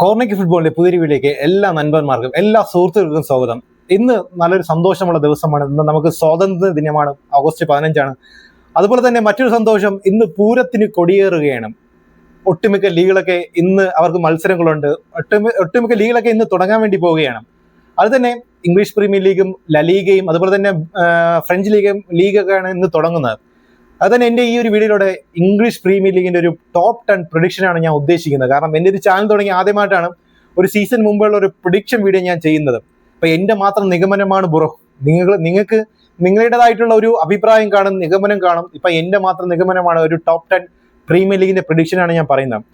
കോർണയ്ക്ക് ഫുട്ബോളിന്റെ പുതിരിവിലേക്ക് എല്ലാ നൻപന്മാർക്കും എല്ലാ സുഹൃത്തുക്കൾക്കും സ്വാഗതം. ഇന്ന് നല്ലൊരു സന്തോഷമുള്ള ദിവസമാണ്. ഇന്ന് നമുക്ക് സ്വാതന്ത്ര്യ ദിനമാണ് ഓഗസ്റ്റ് പതിനഞ്ചാണ്. അതുപോലെ തന്നെ മറ്റൊരു സന്തോഷം ഇന്ന് പൂരത്തിന് കൊടിയേറുകയാണ്. ഒട്ടുമിക്ക ലീഗുകളൊക്കെ ഇന്ന് അവർക്ക് മത്സരങ്ങളുണ്ട്. ഒട്ടുമി ഒട്ടുമിക്ക ലീഗുകളൊക്കെ ഇന്ന് തുടങ്ങാൻ വേണ്ടി പോവുകയാണ്. അത് തന്നെ ഇംഗ്ലീഷ് പ്രീമിയർ ലീഗും ലലീഗയും അതുപോലെ തന്നെ ഫ്രഞ്ച് ലീഗും ലീഗൊക്കെയാണ് ഇന്ന് തുടങ്ങുന്നത്. അത് തന്നെ എന്റെ ഈ ഒരു വീഡിയോയിലൂടെ ഇംഗ്ലീഷ് പ്രീമിയർ ലീഗിന്റെ ഒരു ടോപ്പ് ടെൻ പ്രൊഡിക്ഷനാണ് ഞാൻ ഉദ്ദേശിക്കുന്നത്. കാരണം എന്റെ ഒരു ചാനൽ തുടങ്ങി ആദ്യമായിട്ടാണ് ഒരു സീസൺ മുമ്പുള്ള ഒരു പ്രൊഡിക്ഷൻ വീഡിയോ ഞാൻ ചെയ്യുന്നത്. അപ്പൊ എന്റെ മാത്രം നിഗമനമാണ് ബുറോ നിങ്ങൾ നിങ്ങൾക്ക് നിങ്ങളുടേതായിട്ടുള്ള ഒരു അഭിപ്രായം കാണും നിഗമനം കാണും. ഇപ്പൊ എന്റെ മാത്രം നിഗമനമാണ് ഒരു ടോപ്പ് ടെൻ പ്രീമിയർ ലീഗിന്റെ പ്രൊഡിക്ഷനാണ് ഞാൻ പറയുന്നത്.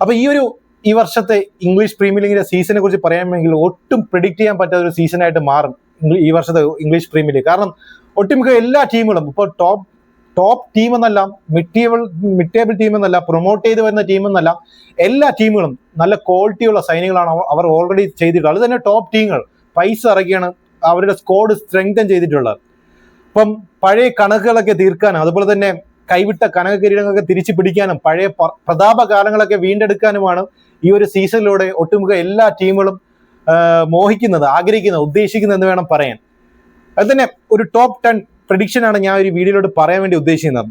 അപ്പൊ ഈ ഒരു ഈ വർഷത്തെ ഇംഗ്ലീഷ് പ്രീമിയർ ലീഗിന്റെ സീസണെ കുറിച്ച് പറയാമെങ്കിൽ ഒട്ടും പ്രിഡിക്റ്റ് ചെയ്യാൻ പറ്റാത്ത ഒരു സീസണായിട്ട് മാറും ഈ വർഷത്തെ ഇംഗ്ലീഷ് പ്രീമിയർ ലീഗ് കാരണം ഒട്ടുമിക്ക എല്ലാ ടീമുകളും ഇപ്പോൾ ടോപ്പ് ടോപ്പ് ടീം എന്നല്ല mid table mid table team എന്നല്ല പ്രൊമോട്ട് ചെയ്ത് വരുന്ന ടീം എന്നല്ല എല്ലാ ടീമുകളും നല്ല ക്വാളിറ്റിയുള്ള സൈനികളാണ് അവർ ഓൾറെഡി ചെയ്തിട്ടുള്ളത്. അത് തന്നെ ടോപ്പ് ടീമുകൾ പൈസ ഇറക്കിയാണ് അവരുടെ സ്കോഡ് സ്ട്രെങ്തൻ ചെയ്തിട്ടുള്ളത്. ഇപ്പം പഴയ കണക്കുകളൊക്കെ തീർക്കാനും അതുപോലെ തന്നെ കൈവിട്ട കനക കിരീടങ്ങളൊക്കെ തിരിച്ചു പിടിക്കാനും പഴയ പ്രതാപകാലങ്ങളൊക്കെ പ്രതാപ കാലങ്ങളൊക്കെ വീണ്ടെടുക്കാനുമാണ് ഈ ഒരു സീസണിലൂടെ ഒട്ടുമുഖ എല്ലാ ടീമുകളും മോഹിക്കുന്നത് ആഗ്രഹിക്കുന്നത് ഉദ്ദേശിക്കുന്നത് എന്ന് വേണം പറയാൻ. അത് തന്നെ ഒരു ടോപ്പ് ടെൻ പ്രഡിക്ഷൻ ആണ് ഞാൻ ഒരു വീഡിയോയിലോട്ട് പറയാൻ വേണ്ടി ഉദ്ദേശിക്കുന്നത്.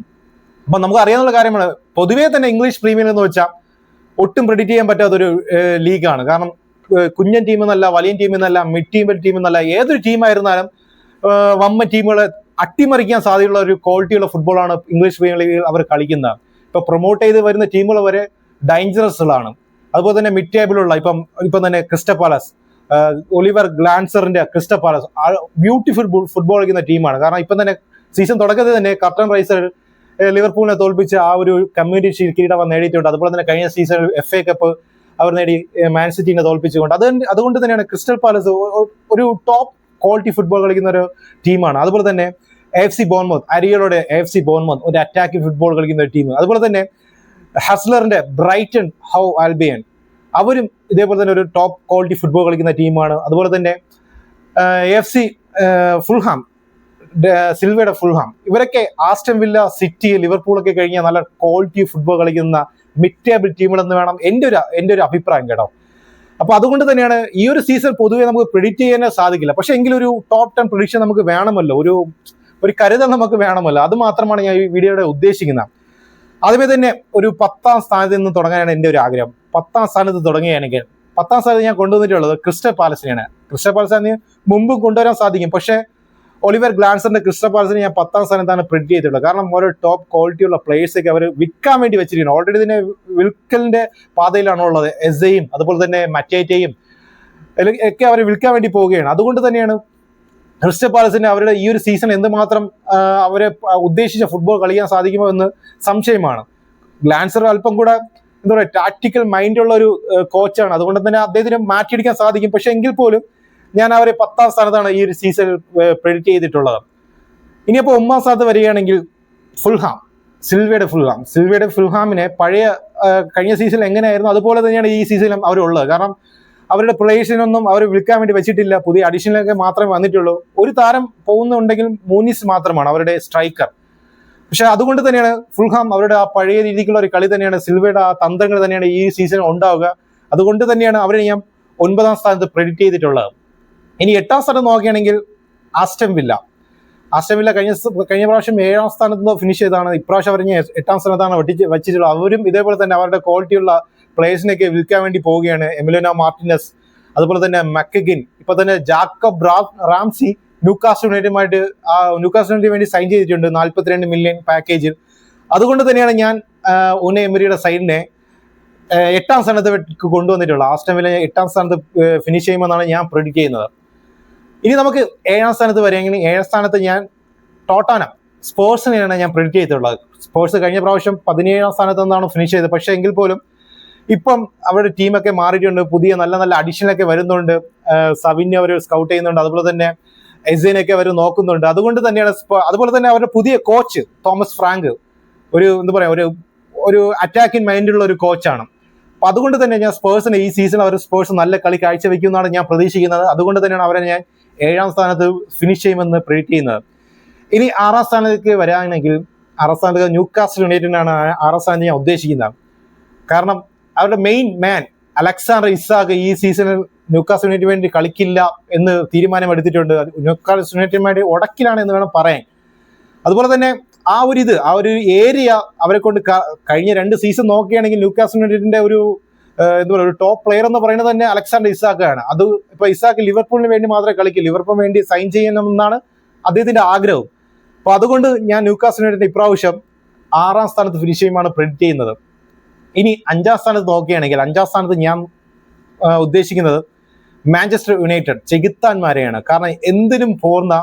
അപ്പൊ നമുക്ക് അറിയാവുന്ന കാര്യമാണ് പൊതുവേ തന്നെ ഇംഗ്ലീഷ് പ്രീമിയർ എന്ന് വെച്ചാൽ ഒട്ടും പ്രിഡിക്ട് ചെയ്യാൻ പറ്റാത്തൊരു ലീഗാണ് കാരണം കുഞ്ഞൻ ടീം എന്നല്ല വലിയ ടീം എന്നല്ല മിഡ് ടീം ടീം എന്നല്ല ഏതൊരു ടീമായിരുന്നാലും വമ്മ ടീമുകളെ അട്ടിമറിക്കാൻ സാധ്യതയുള്ള ഒരു ക്വാളിറ്റിയുള്ള ഫുട്ബോളാണ് ഇംഗ്ലീഷ് പ്രീമിയർ ലീഗിൽ അവർ കളിക്കുന്നത്. ഇപ്പൊ പ്രൊമോട്ട് ചെയ്ത് വരുന്ന ടീമുകൾ വരെ ഡേഞ്ചറസുകളാണ് അതുപോലെ തന്നെ മിഡ് ടേബിളുള്ള ഇപ്പം ഇപ്പം തന്നെ ക്രിസ്റ്റ പാലസ് ഒലിവർ ഗ്ലാൻസറിന്റെ ക്രിസ്റ്റ പാലസ്. ബ്യൂട്ടിഫുൾ ഫുട്ബോൾ കളിക്കുന്ന ടീമാണ്. കാരണം ഇപ്പം തന്നെ സീസൺ തുടക്കത്തിൽ തന്നെ കർട്ടൺ റൈസർ ലിവർപൂളിനെ തോൽപ്പിച്ച് ആ ഒരു കമ്മ്യൂണിറ്റി കിരീടം നേടിയിട്ടുണ്ട്. അതുപോലെ തന്നെ കഴിഞ്ഞ സീസണിൽ എഫ് എ കപ്പ് അവർ നേടി മാൻസിറ്റീനെ മാൻ സിറ്റിനെ തോൽപ്പിച്ചുകൊണ്ട്. അത് അതുകൊണ്ട് തന്നെയാണ് ക്രിസ്റ്റൽ പാലസ് ഒരു ടോപ്പ് ക്വാളിറ്റി ഫുട്ബോൾ കളിക്കുന്ന ഒരു ടീമാണ്. അതുപോലെ തന്നെ എഫ് സി ബോൺമോത്ത് അരിയലോടെ എഫ് സി ബോൺമോത്ത് ഒരു അറ്റാക്കിംഗ് ഫുട്ബോൾ കളിക്കുന്ന ഒരു ടീം അതുപോലെ തന്നെ ഹസ്ലറിന്റെ ബ്രൈറ്റൺ ഹൗ ആൽബിയൻ അവരും ഇതേപോലെ തന്നെ ഒരു ടോപ്പ് ക്വാളിറ്റി ഫുട്ബോൾ കളിക്കുന്ന ടീമാണ് അതുപോലെ തന്നെ എഫ് സി ഫുൾഹാം സിൽവയുടെ ഫുൾഹാം ഇവരൊക്കെ ആസ്റ്റം വില്ല സിറ്റി ലിവർപൂൾ ഒക്കെ കഴിഞ്ഞാൽ നല്ല ക്വാളിറ്റി ഫുട്ബോൾ കളിക്കുന്ന മിഡ് ടേബിൾ ടീമുകളെന്ന് വേണം എന്റെ ഒരു എന്റെ ഒരു അഭിപ്രായം കേട്ടോ. അപ്പൊ അതുകൊണ്ട് തന്നെയാണ് ഈ ഒരു സീസൺ പൊതുവെ നമുക്ക് പ്രിഡിക്റ്റ് ചെയ്യാനേ സാധിക്കില്ല. പക്ഷെ എങ്കിലും ഒരു ടോപ്പ് ടെൻ പ്രൊഡിക്ഷൻ നമുക്ക് വേണമല്ലോ. ഒരു ഒരു കരുതൽ നമുക്ക് വേണമല്ലോ. അത് മാത്രമാണ് ഞാൻ ഈ വീഡിയോയുടെ ഉദ്ദേശിക്കുന്നത്. ആദ്യമേ തന്നെ ഒരു പത്താം സ്ഥാനത്ത് നിന്ന് തുടങ്ങാനാണ് എന്റെ ഒരു ആഗ്രഹം. പത്താം സ്ഥാനത്ത് തുടങ്ങുകയാണെങ്കിൽ പത്താം സ്ഥാനത്ത് ഞാൻ കൊണ്ടുവന്നിട്ടുള്ളത് ക്രിസ്റ്റൽ പാലസിനെയാണ്. ക്രിസ്റ്റൽ പാലസിനെ മുമ്പ് കൊണ്ടുവരാൻ സാധിക്കും. പക്ഷേ ഒളിവർ ഗ്ലാൻസറിന്റെ ക്രിസ്റ്റൽ പാലസിനെ ഞാൻ പത്താം സ്ഥാനത്താണ് പ്രിന്റ് ചെയ്തിട്ടുള്ളത്. കാരണം ഓരോ ടോപ്പ് ക്വാളിറ്റിയുള്ള പ്ലേയേഴ്സ് ഒക്കെ അവർ വിൽക്കാൻ വേണ്ടി വെച്ചിരിക്കുന്നു. ഓൾറെഡി തന്നെ വിൽക്കലിന്റെ പാതയിലാണ് ഉള്ളത്. എസയും അതുപോലെ തന്നെ മറ്റേറ്റയും ഒക്കെ അവർ വിൽക്കാൻ വേണ്ടി പോവുകയാണ്. അതുകൊണ്ട് തന്നെയാണ് ക്രിസ്റ്റൽ പാലസിന് അവരുടെ ഈ ഒരു സീസൺ എന്തുമാത്രം അവരെ ഉദ്ദേശിച്ച ഫുട്ബോൾ കളിക്കാൻ സാധിക്കുമോ എന്ന് സംശയമാണ്. ഗ്ലാൻസർ അല്പം കൂടെ എന്താ പറയുക ടാക്ടിക്കൽ മൈൻഡുള്ള ഒരു കോച്ചാണ് അതുകൊണ്ട് തന്നെ അദ്ദേഹത്തിന് മാറ്റിയെടുക്കാൻ സാധിക്കും. പക്ഷെ എങ്കിൽ പോലും ഞാൻ അവരെ പത്താം സ്ഥാനത്താണ് ഈ ഒരു സീസണിൽ പ്രെഡിക്റ്റ് ചെയ്തിട്ടുള്ളത്. ഇനിയിപ്പോൾ ഒമ്പാം സ്ഥാനത്ത് വരികയാണെങ്കിൽ ഫുൾഹാം സിൽവയുടെ ഫുൾഹാം. സിൽവയുടെ ഫുൾഹാമിനെ പഴയ കഴിഞ്ഞ സീസണിൽ എങ്ങനെയായിരുന്നു? അതുപോലെ തന്നെയാണ് ഈ സീസണിലും അവരുള്ളത് കാരണം അവരുടെ പ്ലേയേഴ്സിനൊന്നും അവർ വിൽക്കാൻ വേണ്ടി വെച്ചിട്ടില്ല. പുതിയ അഡീഷണലൊക്കെ മാത്രമേ വന്നിട്ടുള്ളൂ. ഒരു താരം പോകുന്നുണ്ടെങ്കിൽ മൂന്നിസ് മാത്രമാണ് അവരുടെ സ്ട്രൈക്കർ പക്ഷെ അതുകൊണ്ട് തന്നെയാണ് ഫുൾഹാം അവരുടെ ആ പഴയ രീതിക്കുള്ള ഒരു കളി തന്നെയാണ് സിൽവയുടെ ആ തന്ത്രങ്ങൾ തന്നെയാണ് ഈ സീസൺ ഉണ്ടാവുക. അതുകൊണ്ട് തന്നെയാണ് അവരെ ഞാൻ ഒൻപതാം സ്ഥാനത്ത് പ്രെഡിക്റ്റ് ചെയ്തിട്ടുള്ളത്. ഇനി എട്ടാം സ്ഥാനം നോക്കുകയാണെങ്കിൽ ആസ്റ്റം വില്ല. ആസ്റ്റം വില്ല കഴിഞ്ഞ കഴിഞ്ഞ പ്രാവശ്യം ഏഴാം സ്ഥാനത്ത് ഫിനിഷ് ചെയ്താണ് ഇപ്രാവശ്യം അവർ എട്ടാം സ്ഥാനത്താണ് വെട്ടിച്ച് വെച്ചിട്ടുള്ളത്. അവരും ഇതേപോലെ തന്നെ അവരുടെ ക്വാളിറ്റിയുള്ള പ്ലേയേഴ്സിനെയൊക്കെ വിൽക്കാൻ വേണ്ടി പോവുകയാണ്. എമിലോന മാർട്ടിനസ് അതുപോലെ തന്നെ മക്കഗിൻ ഇപ്പൊ തന്നെ ജാക്കബ് റാംസി ന്യൂകാസ്റ്റ് യുണൈറ്റുമായിട്ട് ആ യുണൈറ്റിന് വേണ്ടി സൈൻ ചെയ്തിട്ടുണ്ട്. നാൽപ്പത്തിരണ്ട് മില്യൺ പാക്കേജിൽ അതുകൊണ്ട് തന്നെയാണ് ഞാൻ ഉന എമരിയുടെ സൈഡിനെ എട്ടാം സ്ഥാനത്ത് കൊണ്ടുവന്നിട്ടുള്ളൂ കൊണ്ടുവന്നിട്ടുള്ളത്. ആസ്റ്റം വില്ല എട്ടാം സ്ഥാനത്ത് ഫിനിഷ് ചെയ്യുമെന്നാണ് ഞാൻ പ്രെഡിക്റ്റ് ചെയ്യുന്നത്. ഇനി നമുക്ക് ഏഴാം സ്ഥാനത്ത് വരെയെങ്കിൽ ഏഴാം സ്ഥാനത്ത് ഞാൻ ടോട്ടാന സ്പോർട്സിനെയാണ് ഞാൻ പ്രെഡിക്റ്റ് ചെയ്തിട്ടുള്ളത്. സ്പോർട്സ് കഴിഞ്ഞ പ്രാവശ്യം പതിനേഴാം സ്ഥാനത്ത് നിന്നാണ് ഫിനിഷ് ചെയ്തത്. പക്ഷേ എങ്കിൽ പോലും ഇപ്പം അവരുടെ ടീമൊക്കെ മാറിയിട്ടുണ്ട്. പുതിയ നല്ല നല്ല അഡീഷനൊക്കെ വരുന്നുണ്ട്. സവിനെ അവർ സ്കൗട്ട് ചെയ്യുന്നുണ്ട്. അതുപോലെ തന്നെ എസൈനൊക്കെ അവർ നോക്കുന്നുണ്ട്. അതുകൊണ്ട് തന്നെയാണ് അതുപോലെ തന്നെ അവരുടെ പുതിയ കോച്ച് തോമസ് ഫ്രാങ്ക് ഒരു എന്താ പറയാ ഒരു ഒരു അറ്റാക്കിംഗ് മൈൻഡുള്ള ഒരു കോച്ചാണ് അപ്പൊ അതുകൊണ്ട് തന്നെ ഞാൻ സ്പേഴ്സിന് ഈ സീസൺ അവർ സ്പേഴ്സ് നല്ല കളി കാഴ്ചവെക്കുമെന്നാണ് ഞാൻ പ്രതീക്ഷിക്കുന്നത്. അതുകൊണ്ട് തന്നെയാണ് അവരെ ഞാൻ ഏഴാം സ്ഥാനത്ത് ഫിനിഷ് ചെയ്യുമെന്ന് പ്രിഡിക്റ്റ് ചെയ്യുന്നത്. ഇനി ആറാം സ്ഥാനത്തേക്ക് വരാണെങ്കിൽ ആറാം സ്ഥാനത്ത് ന്യൂ കാസ്റ്റ് യുണൈറ്റഡിനാണ് ആറാം സ്ഥാനത്ത് ഞാൻ ഉദ്ദേശിക്കുന്നത്. കാരണം അവരുടെ മെയിൻ മാൻ അലക്സാണ്ടർ ഇസാഖ് ഈ സീസണിൽ ന്യൂക്കാസ് യുണൈറ്റിന് വേണ്ടി കളിക്കില്ല എന്ന് തീരുമാനമെടുത്തിട്ടുണ്ട്. ന്യൂക്കാസ് യുണൈറ്റിന് വേണ്ടി ഉടക്കിലാണ് എന്ന് വേണം പറയാൻ. അതുപോലെ തന്നെ ആ ഒരു ഇത് ആ ഒരു ഏരിയ അവരെ കൊണ്ട് കഴിഞ്ഞ രണ്ട് സീസൺ നോക്കുകയാണെങ്കിൽ ന്യൂക്കാസ് യുണൈറ്റഡിന്റെ ഒരു എന്താ പറയുക ഒരു ടോപ്പ് പ്ലെയർ എന്ന് പറയുന്നത് തന്നെ അലക്സാണ്ടർ ഇസാക്കാണ്. അത് ഇപ്പൊ ഇസാക്ക് ലിവർപൂളിന് വേണ്ടി മാത്രമേ കളിക്കൂ. ലിവർപൂൾ വേണ്ടി സൈൻ ചെയ്യണമെന്നാണ് അദ്ദേഹത്തിന്റെ ആഗ്രഹം. അപ്പൊ അതുകൊണ്ട് ഞാൻ ന്യൂക്കാസ് യുണൈറ്റഡ് ഇപ്രാവശ്യം ആറാം സ്ഥാനത്ത് ഫിനിഷ് ചെയ്യുമാണ് പ്രെഡിക്റ്റ് ചെയ്യുന്നത്. ഇനി അഞ്ചാം സ്ഥാനത്ത് നോക്കുകയാണെങ്കിൽ അഞ്ചാം സ്ഥാനത്ത് ഞാൻ ഉദ്ദേശിക്കുന്നത് മാഞ്ചസ്റ്റർ യുണൈറ്റഡ് ചെകുത്താന്മാരെയാണ്. കാരണം എന്തിനും പോർന്ന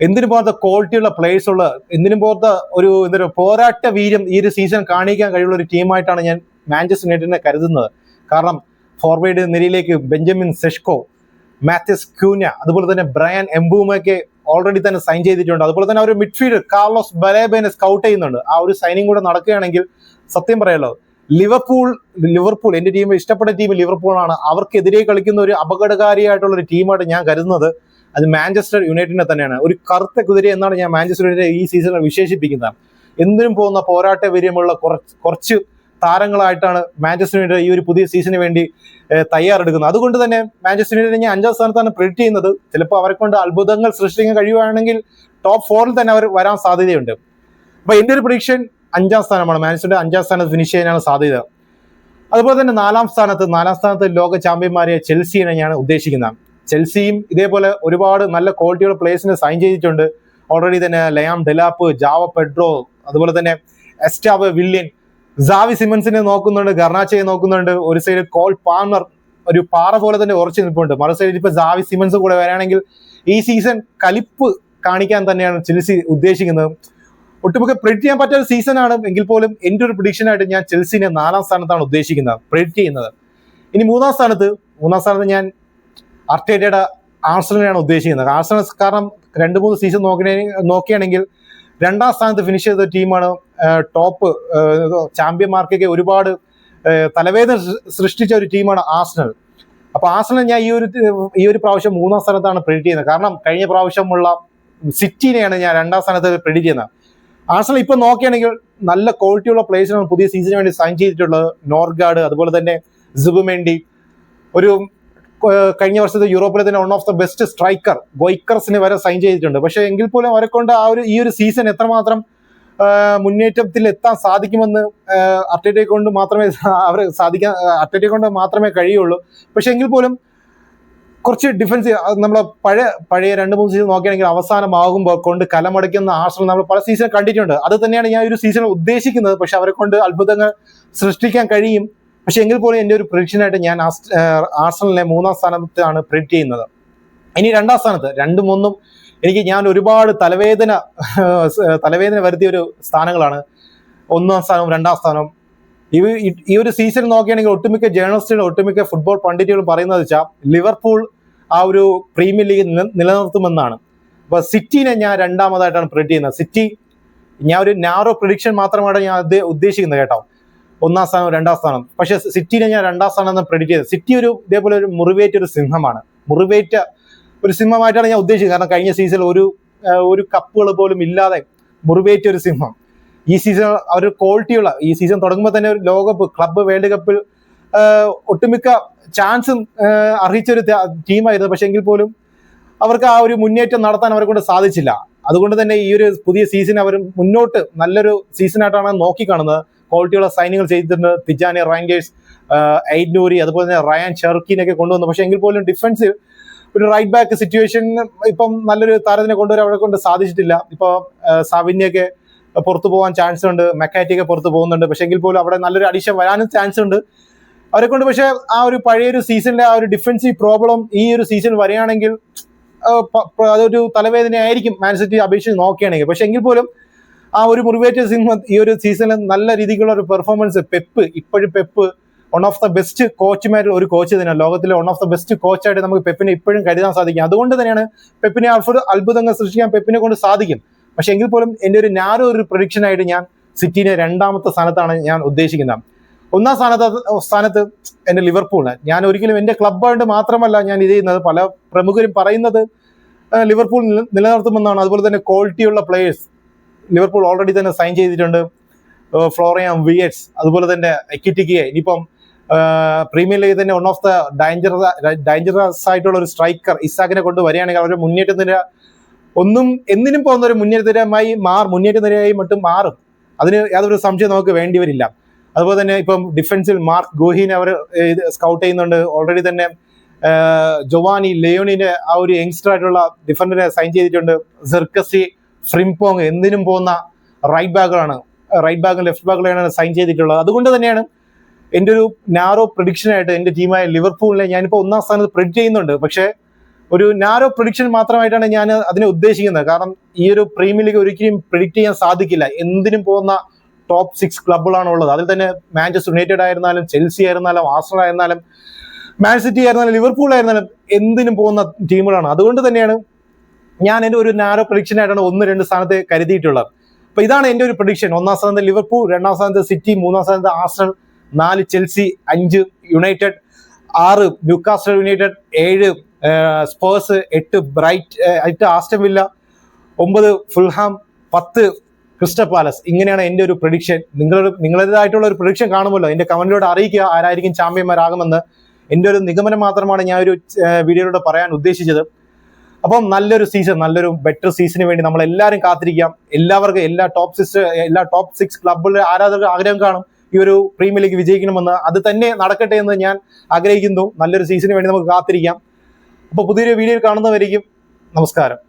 എന്തിനും പോലത്തെ ക്വാളിറ്റിയുള്ള പ്ലേയേഴ്സ് ഉള്ള എന്തിനും പോലത്തെ ഒരു എന്തൊരു പോരാട്ട വീര്യം ഈ ഒരു സീസൺ കാണിക്കാൻ കഴിവുള്ള ഒരു ടീമായിട്ടാണ് ഞാൻ മാഞ്ചസ്റ്റർ യുണൈറ്റഡിനെ കരുതുന്നത്. കാരണം ഫോർവേഡ് നിരയിലേക്ക് ബെഞ്ചമിൻ സെഷ്കോ മാത്യസ് ക്യൂന അതുപോലെ തന്നെ ബ്രയൻ എംബൂമൊക്കെ ഓൾറെഡി തന്നെ സൈൻ ചെയ്തിട്ടുണ്ട്. അതുപോലെ തന്നെ ഒരു മിഡ്ഫീൽഡ് കാർലോസ് ബലേബേനെ സ്കൗട്ട് ചെയ്യുന്നുണ്ട്. ആ ഒരു സൈനിങ് കൂടെ നടക്കുകയാണെങ്കിൽ സത്യം പറയാലോ ലിവർപൂൾ ലിവർപൂൾ എന്റെ ടീം ഇഷ്ടപ്പെട്ട ടീം ലിവർപൂൾ ആണ് അവർക്കെതിരെ കളിക്കുന്ന ഒരു അപകടകാരിയായിട്ടുള്ള ഒരു ടീമായിട്ട് ഞാൻ കരുതുന്നത് അത് മാഞ്ചസ്റ്റർ യുണൈറ്റഡിനെ തന്നെയാണ്. ഒരു കറുത്ത കുതിര എന്നാണ് ഞാൻ മാഞ്ചസ്റ്റർ യുണൈറ്റഡ് ഈ സീസണിൽ വിശേഷിപ്പിക്കുന്നത്. എന്തിനും പോകുന്ന പോരാട്ട വീര്യമുള്ള കുറച്ച് കുറച്ച് താരങ്ങളായിട്ടാണ് മാഞ്ചസ്റ്റർ യുണൈറ്റഡ് ഈ ഒരു പുതിയ സീസണിന് വേണ്ടി തയ്യാറെടുക്കുന്നത്. അതുകൊണ്ട് തന്നെ മാഞ്ചസ്റ്റർ യുണൈറ്റഡ് ഞാൻ അഞ്ചാം സ്ഥാനത്താണ് പ്രിഡിക്റ്റ് ചെയ്യുന്നത്. ചിലപ്പോൾ അവരെ കൊണ്ട് അത്ഭുതങ്ങൾ സൃഷ്ടിക്കാൻ കഴിയുകയാണെങ്കിൽ ടോപ്പ് ഫോറിൽ തന്നെ അവർ വരാൻ സാധ്യതയുണ്ട്. അപ്പൊ എന്റെ ഒരു പ്രഡിക്ഷൻ അഞ്ചാം സ്ഥാനമാണ്. മാഞ്ചസ്റ്റർ അഞ്ചാം സ്ഥാനത്ത് ഫിനിഷ് ചെയ്യാനാണ് സാധ്യത. അതുപോലെ തന്നെ നാലാം സ്ഥാനത്ത് നാലാം സ്ഥാനത്ത് ലോക ചാമ്പ്യന്മാരെ ചെൽസിയെ ഞാൻ ഉദ്ദേശിക്കുന്നത്. ചെൽസിയും ഇതേപോലെ ഒരുപാട് നല്ല ക്വാളിറ്റിയുള്ള പ്ലേയേഴ്സിനെ സൈൻ ചെയ്തിട്ടുണ്ട്. ഓൾറെഡി തന്നെ ലയാം ഡെലാപ്പ് ജാവ പെഡ്രോ അതുപോലെ തന്നെ എസ്റ്റാവ് വില്യൻ സാവി സിമൻസിനെ നോക്കുന്നുണ്ട് ഗർണാച്ചയെ നോക്കുന്നുണ്ട്. ഒരു സൈഡ് കോൾ പാമർ ഒരു പാറ പോലെ തന്നെ ഉറച്ചു നിൽപ്പുണ്ട്. മറു സൈഡിൽ ഇപ്പൊ ജാവി സിമൻസ് കൂടെ വരാണെങ്കിൽ ഈ സീസൺ കലിപ്പ് കാണിക്കാൻ തന്നെയാണ് ചെൽസി ഉദ്ദേശിക്കുന്നത്. ഒട്ടുമിക്ക പ്രെഡിക്റ്റ് ചെയ്യാൻ പറ്റാത്ത സീസൺ ആണ്. എങ്കിൽ പോലും എന്റെ ഒരു prediction ആയിട്ട് ഞാൻ ചെൽസിനെ നാലാം സ്ഥാനത്താണ് ഉദ്ദേശിക്കുന്നത്. പ്രെഡിക്റ്റ് ചെയ്യുന്നത്. ഇനി മൂന്നാം സ്ഥാനത്ത് മൂന്നാം സ്ഥാനത്ത് ഞാൻ അർട്ടേറ്റയുടെ ആർസണലിനെയാണ് ഉദ്ദേശിക്കുന്നത്. ആർസണൽ കാരണം രണ്ട് മൂന്ന് സീസൺ നോക്കണേ നോക്കുകയാണെങ്കിൽ രണ്ടാം സ്ഥാനത്ത് ഫിനിഷ് ചെയ്ത ടീമാണ് ടോപ്പ് ചാമ്പ്യന്മാർക്കൊക്കെ ഒരുപാട് തലവേദന സൃഷ്ടിച്ച ഒരു ടീമാണ് ആർസണൽ. അപ്പോൾ ആർസണൽ ഞാൻ ഈ ഒരു ഈ ഒരു പ്രാവശ്യം മൂന്നാം സ്ഥാനത്താണ് പ്രെഡിക്റ്റ് ചെയ്യുന്നത്. കാരണം കഴിഞ്ഞ പ്രാവശ്യമുള്ള സിറ്റിനെയാണ് ഞാൻ രണ്ടാം സ്ഥാനത്ത് പ്രെഡിക്റ്റ് ചെയ്യുന്നത്. ആർസണൽ ഇപ്പൊ നോക്കുകയാണെങ്കിൽ നല്ല ക്വാളിറ്റിയുള്ള പ്ലേയേഴ്സിനാണ് പുതിയ സീസണിന് വേണ്ടി സൈൻ ചെയ്തിട്ടുള്ളത്. നോർഗാർഡ് അതുപോലെ തന്നെ ജുബുമേണ്ടി ഒരു കഴിഞ്ഞ വർഷത്തെ യൂറോപ്പിലെ തന്നെ one of the best striker ഗോയ്ക്കർസിനെ വരെ സൈൻ ചെയ്തിട്ടുണ്ട്. പക്ഷെ എങ്കിൽ പോലും അവരെ കൊണ്ട് ആ ഒരു ഈ ഒരു സീസൺ എത്രമാത്രം മുന്നേറ്റത്തിൽ എത്താൻ സാധിക്കുമെന്ന് അർട്ടേറ്റയെ കൊണ്ട് മാത്രമേ അവർ സാധിക്കാൻ അർട്ടേറ്റയെ കൊണ്ട് മാത്രമേ കഴിയുള്ളൂ. പക്ഷെ എങ്കിൽ പോലും കുറച്ച് ഡിഫൻസ് നമ്മൾ പഴയ പഴയ രണ്ട് മൂന്ന് സീസൺ നോക്കുകയാണെങ്കിൽ അവസാനമാകുമ്പോൾ കൊണ്ട് കലമടയ്ക്കുന്ന ആശ്രമം നമ്മൾ പല സീസൺ കണ്ടിട്ടുണ്ട്. അത് തന്നെയാണ് ഞാൻ ഒരു സീസൺ ഉദ്ദേശിക്കുന്നത്. പക്ഷെ അവരെ കൊണ്ട് അത്ഭുതങ്ങൾ സൃഷ്ടിക്കാൻ കഴിയും. പക്ഷെ എങ്കിൽ പോലും എന്റെ ഒരു പ്രൊഡിക്ഷനായിട്ട് ഞാൻ ആർസണലിനെ മൂന്നാം സ്ഥാനത്താണ് പ്രിഡിക്റ്റ് ചെയ്യുന്നത്. ഇനി രണ്ടാം സ്ഥാനത്ത് രണ്ടും ഒന്നും എനിക്ക് ഞാൻ ഒരുപാട് തലവേദന തലവേദന വരുത്തിയ ഒരു സ്ഥാനങ്ങളാണ്. ഒന്നാം സ്ഥാനവും രണ്ടാം സ്ഥാനവും. ഈ ഈ ഒരു സീസൺ നോക്കുകയാണെങ്കിൽ ഒട്ടുമിക്ക ജേണലിസ്റ്റുകളും ഒട്ടുമിക്ക ഫുട്ബോൾ പണ്ഡിറ്റുകളും പറയുന്നത് വെച്ചാൽ ലിവർപൂൾ ആ ഒരു പ്രീമിയർ ലീഗ് നില- നിലനിർത്തുമെന്നാണ്. അപ്പൊ സിറ്റിനെ ഞാൻ രണ്ടാമതായിട്ടാണ് പ്രിഡിക്ട് ചെയ്യുന്നത്. സിറ്റി ഞാൻ ഒരു നാരോ പ്രിഡിക്ഷൻ മാത്രമാണ് ഞാൻ ഉദ്ദേശിക്കുന്നത് കേട്ടോ. ഒന്നാം സ്ഥാനം രണ്ടാം സ്ഥാനം. പക്ഷെ സിറ്റിനെ ഞാൻ രണ്ടാം സ്ഥാനം എന്ന് പ്രെഡിക്റ്റ് ചെയ്തത് സിറ്റി ഒരു ഇതേപോലെ ഒരു മുറിവേറ്റ ഒരു സിംഹമാണ്. മുറിവേറ്റ ഒരു സിംഹമായിട്ടാണ് ഞാൻ ഉദ്ദേശിക്കുന്നത്. കാരണം കഴിഞ്ഞ സീസണിൽ ഒരു ഒരു കപ്പുകൾ പോലും ഇല്ലാതെ മുറിവേറ്റ ഒരു സിംഹം. ഈ സീസൺ അവർ ക്വാളിറ്റിയുള്ള ഈ സീസൺ തുടങ്ങുമ്പോൾ തന്നെ ഒരു ലോകകപ്പ് ക്ലബ്ബ് വേൾഡ് കപ്പിൽ ഒട്ടുമിക്ക ചാൻസും അർഹിച്ചൊരു ടീമായിരുന്നു. പക്ഷെ എങ്കിൽ പോലും അവർക്ക് ആ ഒരു മുന്നേറ്റം നടത്താൻ അവരെ കൊണ്ട് സാധിച്ചില്ല. അതുകൊണ്ട് തന്നെ ഈ ഒരു പുതിയ സീസൺ അവർ മുന്നോട്ട് നല്ലൊരു സീസണായിട്ടാണ് നോക്കിക്കാണുന്നത് ക്വാളിറ്റിയുള്ള സൈനികൾ ചെയ്തിട്ടുണ്ട്. തിജാനി റാങ്കേഴ്സ് ഐഡ്നൂരി അതുപോലെ തന്നെ റയാൻ ഷെർക്കിനൊക്കെ കൊണ്ടുവന്നു. പക്ഷെ എങ്കിൽ പോലും ഡിഫൻസ് ഒരു റൈറ്റ് ബാക്ക് സിറ്റുവേഷൻ ഇപ്പം നല്ലൊരു താരത്തിനെ കൊണ്ടുവരാൻ അവരെ കൊണ്ട് സാധിച്ചിട്ടില്ല. ഇപ്പൊ സാവിന്യൊക്കെ പുറത്തു പോകാൻ ചാൻസ് ഉണ്ട്. മെക്കാറ്റിയൊക്കെ പുറത്തു പോകുന്നുണ്ട്. പക്ഷെ എങ്കിൽ പോലും അവിടെ നല്ലൊരു അഡീഷൻ വരാനും ചാൻസ് ഉണ്ട്. അവരെ കൊണ്ട് പക്ഷെ ആ ഒരു പഴയ ഒരു സീസണിലെ ആ ഒരു ഡിഫൻസീവ് പ്രോബ്ലം ഈ ഒരു സീസൺ വരികയാണെങ്കിൽ അതൊരു തലവേദനയായിരിക്കും മാൻ സിറ്റി അപേക്ഷിച്ച് നോക്കുകയാണെങ്കിൽ. പക്ഷെ എങ്കിൽ പോലും ആ ഒരു മുറിവേറ്റ സിംഹം ഈ ഒരു സീസണിൽ നല്ല രീതിക്കുള്ള ഒരു പെർഫോമൻസ് പെപ്പ് ഇപ്പോഴും Pep one of the best കോച്ചുമാരിൽ ഒരു കോച്ച് തന്നെയാണ് ലോകത്തിലെ വൺ ഓഫ് ദ ബെസ്റ്റ് കോച്ചായിട്ട് നമുക്ക് പെപ്പിനെ ഇപ്പോഴും കരുതാൻ സാധിക്കും. അതുകൊണ്ട് തന്നെയാണ് പെപ്പിനെ അത്ഭുത അത്ഭുതങ്ങൾ സൃഷ്ടിക്കാൻ പെപ്പിനെ കൊണ്ട് സാധിക്കും. പക്ഷെ എങ്കിൽ പോലും എന്റെ ഒരു നാരോ ഒരു പ്രൊഡിക്ഷൻ ആയിട്ട് ഞാൻ സിറ്റിനെ രണ്ടാമത്തെ സ്ഥാനത്താണ് ഞാൻ ഉദ്ദേശിക്കുന്നത്. ഒന്നാം സ്ഥാനത്ത് സ്ഥാനത്ത് എന്റെ ലിവർപൂളിന്. ഞാൻ ഒരിക്കലും എന്റെ ക്ലബ്ബായിട്ട് മാത്രമല്ല ഞാൻ ഇത് ചെയ്യുന്നത്. പല പ്രമുഖരും പറയുന്നത് ലിവർപൂൾ നില- നിലനിർത്തുമെന്നാണ്. അതുപോലെ തന്നെ ക്വാളിറ്റിയുള്ള പ്ലേയേഴ്സ് ലിവർപൂൾ ഓൾറെഡി തന്നെ സൈൻ ചെയ്തിട്ടുണ്ട്. ഫ്ലോറിയാം വിയറ്റ്സ് അതുപോലെ തന്നെ എക്കിറ്റിക്കിയെ. ഇനിയിപ്പം പ്രീമിയർ ലീഗ് തന്നെ വൺ ഓഫ് ദ ഡാഞ്ചറ ഡേഞ്ചറസ് ആയിട്ടുള്ള ഒരു സ്ട്രൈക്കർ ഇസാഖിനെ കൊണ്ട് വരികയാണെങ്കിൽ അവരുടെ മുന്നേറ്റ നിര ഒന്നും എന്തിനും പോകുന്ന ഒരു മുന്നേറ്റ നിരമായി മാറും. മുന്നേറ്റ നിരയായി മറ്റും മാറും. അതിന് യാതൊരു സംശയം നമുക്ക് വേണ്ടി വരില്ല. അതുപോലെ തന്നെ ഇപ്പം ഡിഫൻസിൽ മാർക്ക് ഗോഹിനെ അവർ സ്കൗട്ട് ചെയ്യുന്നുണ്ട്. ഓൾറെഡി തന്നെ ജോവാനി ജൊവാനി ലെയോണിനെ ആ ഒരു യങ്സ്റ്റർ ആയിട്ടുള്ള ഡിഫൻഡറെ സൈൻ ചെയ്തിട്ടുണ്ട്. സെർക്കസി ഫ്രിംപോങ് എന്തിനും പോകുന്ന റൈറ്റ് ബാക്കുകളാണ് റൈറ്റ് ബാക്കും ലെഫ്റ്റ് ബാക്കുകളാണ് സൈൻ ചെയ്തിട്ടുള്ളത്. അതുകൊണ്ട് തന്നെയാണ് എന്റെ ഒരു നാരോ പ്രഡിക്ഷനായിട്ട് എന്റെ ടീമായ ലിവർപൂളിനെ ഞാനിപ്പോൾ ഒന്നാം സ്ഥാനത്ത് പ്രിഡിക്റ്റ് ചെയ്യുന്നുണ്ട്. പക്ഷേ ഒരു നാരോ പ്രഡിക്ഷൻ മാത്രമായിട്ടാണ് ഞാൻ അതിനെ ഉദ്ദേശിക്കുന്നത്. കാരണം ഈ ഒരു പ്രീമിയർ ലീഗ് ഒരിക്കലും പ്രിഡിക്റ്റ് ചെയ്യാൻ സാധിക്കില്ല. എന്തിനും പോകുന്ന ടോപ്പ് സിക്സ് ക്ലബുകളാണ് ഉള്ളത് അതിൽ തന്നെ മാഞ്ചസ്റ്റർ യുണൈറ്റഡ് ആയിരുന്നാലും ചെൽസി ആയിരുന്നാലും ആസ്ട്രൽ ആയിരുന്നാലും മാൻ സിറ്റി ആയിരുന്നാലും ലിവർപൂൾ ആയിരുന്നാലും എന്തിനും പോകുന്ന ടീമുകളാണ്. അതുകൊണ്ട് തന്നെയാണ് ഞാൻ എന്റെ ഒരു നാരോ പ്രഡിക്ഷൻ ആയിട്ടാണ് ഒന്ന് രണ്ട് സ്ഥാനത്ത് കരുതിയിട്ടുള്ളത്. അപ്പൊ ഇതാണ് എന്റെ ഒരു പ്രഡിക്ഷൻ ഒന്നാം സ്ഥാനത്ത് ലിവർപൂൾ രണ്ടാം സ്ഥാനത്ത് സിറ്റി മൂന്നാം സ്ഥാനത്ത് ആസ്ട്രൽ നാല് ചെൽസി അഞ്ച് യുണൈറ്റഡ് ആറ് ന്യൂകാസ്റ്റർ യുണൈറ്റഡ് ഏഴ് സ്പേഴ്സ് എട്ട് ബ്രൈറ്റ് എട്ട് ആസ്റ്റം വില്ല ഒമ്പത് ഫുൾഹാം പത്ത് ക്രിസ്റ്റൽ പാലസ്. ഇങ്ങനെയാണ് എന്റെ ഒരു പ്രഡിക്ഷൻ നിങ്ങളുടെ നിങ്ങളുടേതായിട്ടുള്ള ഒരു പ്രഡിക്ഷൻ കാണുമല്ലോ. എന്റെ കമന്റിലൂടെ അറിയിക്കുക ആരായിരിക്കും ചാമ്പ്യന്മാരാകുമെന്ന്. എന്റെ ഒരു നിഗമനം മാത്രമാണ് ഞാൻ ഒരു വീഡിയോയിലൂടെ പറയാൻ ഉദ്ദേശിച്ചത്. അപ്പം നല്ലൊരു സീസൺ നല്ലൊരു ബെറ്റർ സീസണിന് വേണ്ടി നമ്മൾ എല്ലാവരും കാത്തിരിക്കാം. എല്ലാവർക്കും എല്ലാ ടോപ്പ് സിക്സ് എല്ലാ ടോപ്പ് സിക്സ് ക്ലബുകളുടെ ആരാധകർ ആഗ്രഹം കാണും. ഈ ഒരു പ്രീമിയർ ലീഗ് വിജയിക്കണമെന്ന്. അത് തന്നെ നടക്കട്ടെ എന്ന് ഞാൻ ആഗ്രഹിക്കുന്നു. നല്ലൊരു സീസണിന് വേണ്ടി നമുക്ക് കാത്തിരിക്കാം. അപ്പോൾ പുതിയൊരു വീഡിയോയിൽ കാണുന്നവരിക്കും നമസ്കാരം.